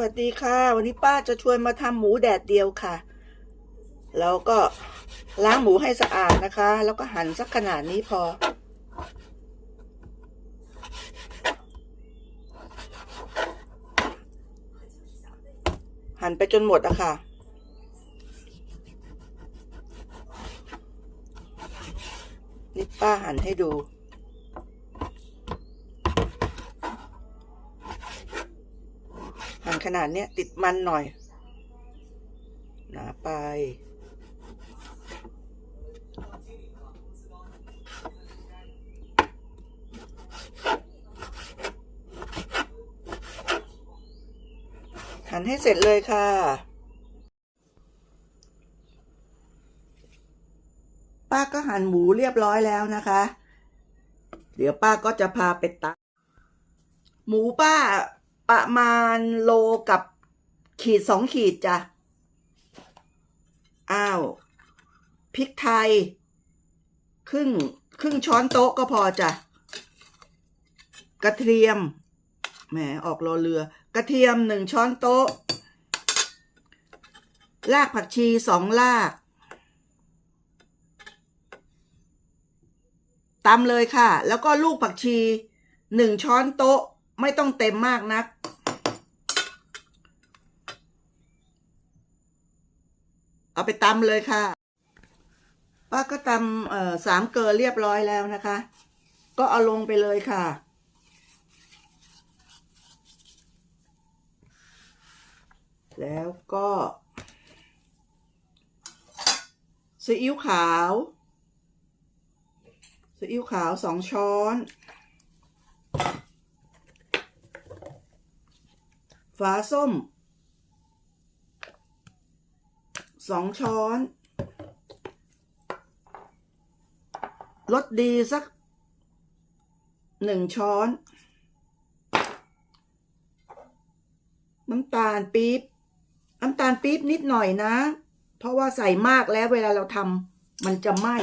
วัสดีค่ะ วันนี้ป้าจะชวนมาทำหมูแดดเดียวค่ะ แล้วก็ล้างหมูให้สะอาดนะคะ แล้วก็หั่นสักขนาดนี้พอ หั่นไปจนหมดอะค่ะ นี่ป้าหั่นให้ดู หั่นขนาดเนี้ยติดมันหน่อย หนาไป หั่นให้เสร็จเลยค่ะป้าก็หั่นหมูเรียบร้อยแล้วนะคะ เดี๋ยวป้าก็จะพาไปตัก หมูป้า ประมาณโลกับขีดสองขีดจ้ะ อ้าวพริกไทย ครึ่งครึ่งช้อนโต๊ะก็พอจ้ะ กระเทียม แหม ออกรอเรือ กระเทียมหนึ่งช้อนโต๊ะ รากผักชีสองรากตำเลยค่ะ แล้วก็ลูกผักชีหนึ่งช้อนโต๊ะ ไม่ต้องเต็มมากนัก เอาไปตำเลยค่ะ ป้าก็ตำเอ่อสามเกลือเรียบร้อยแล้วนะคะ ก็เอาลงไปเลยค่ะ แล้วก็ซีอิ๊วขาวซีอิ๊วขาวสองช้อน ฝาส้ม สองช้อนรสดีสักหนึ่งช้อน น้ำตาลปี๊บน้ำตาลปี๊บนิดหน่อยนะ เพราะว่าใส่มากแล้วเวลาเราทำมันจะไหม้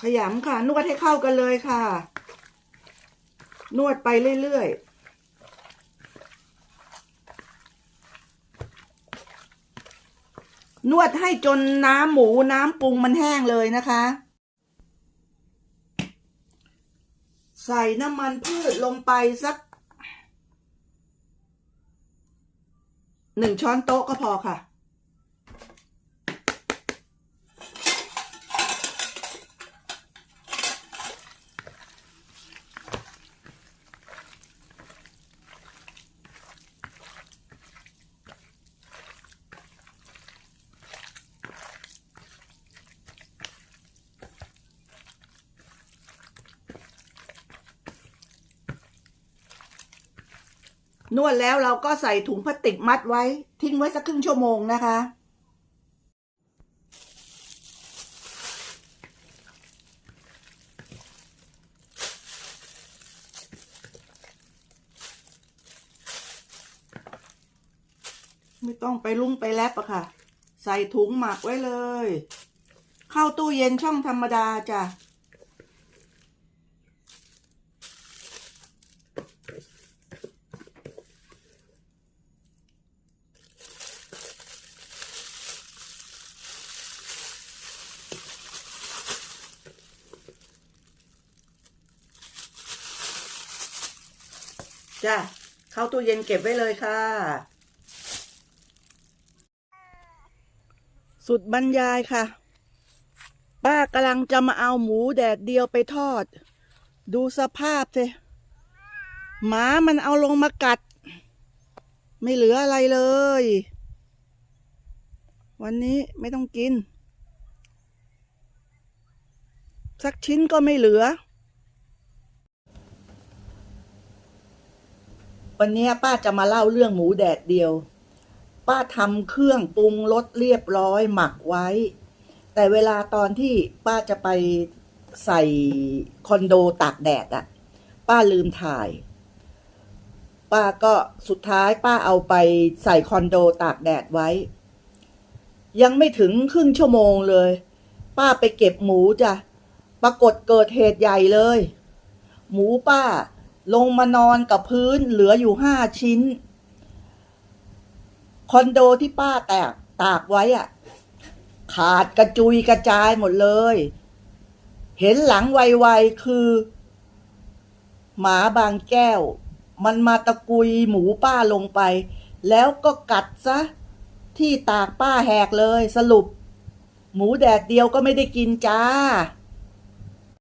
ขยำค่ะ นวดให้เข้ากันเลยค่ะ นวดไปเรื่อยๆ นวดให้จนน้ำหมูน้ำปรุงมันแห้งเลยนะคะ ใส่น้ำมันพืชลงไปสักหนึ่งช้อนโต๊ะก็พอค่ะ นวดแล้วเราก็ใส่ถุงพลาสติกมัดไว้ ทิ้งไว้สักครึ่งชั่วโมงนะคะ ไม่ต้องไปลุ่งไปแลบอะค่ะ ใส่ถุงหมักไว้เลย เข้าตู้เย็นช่องธรรมดาจ้ะ จ้ะเข้าตู้เย็นเก็บไว้เลยค่ะ สุดบรรยายค่ะ ป้ากำลังจะมาเอาหมูแดดเดียวไปทอด ดูสภาพสิหมามันเอาลงมากัด ไม่เหลืออะไรเลย วันนี้ไม่ต้องกิน สักชิ้นก็ไม่เหลือ วันนี้ป้าจะมาเล่าเรื่องหมูแดดเดียว ป้าทำเครื่องปรุงรสเรียบร้อยหมักไว้ แต่เวลาตอนที่ป้าจะไปใส่คอนโดตากแดดอะป้าลืมถ่าย ป้าก็สุดท้ายป้าเอาไปใส่คอนโดตากแดดไว้ ยังไม่ถึงครึ่งชั่วโมงเลย ป้าไปเก็บหมูจ้ะปรากฏเกิดเหตุใหญ่เลย หมูป้า ลงมานอนกับพื้นเหลืออยู่ห้าชิ้น คอนโดที่ป้าแตกตากไว้อะขาดกระจุยกระจายหมดเลย เห็นหลังไวๆคือ หมาบางแก้ว มันมาตะกุยหมูป้าลงไป แล้วก็กัดซะ ที่ตากป้าแหกเลยสรุป หมูแดดเดียวก็ไม่ได้กินจ้า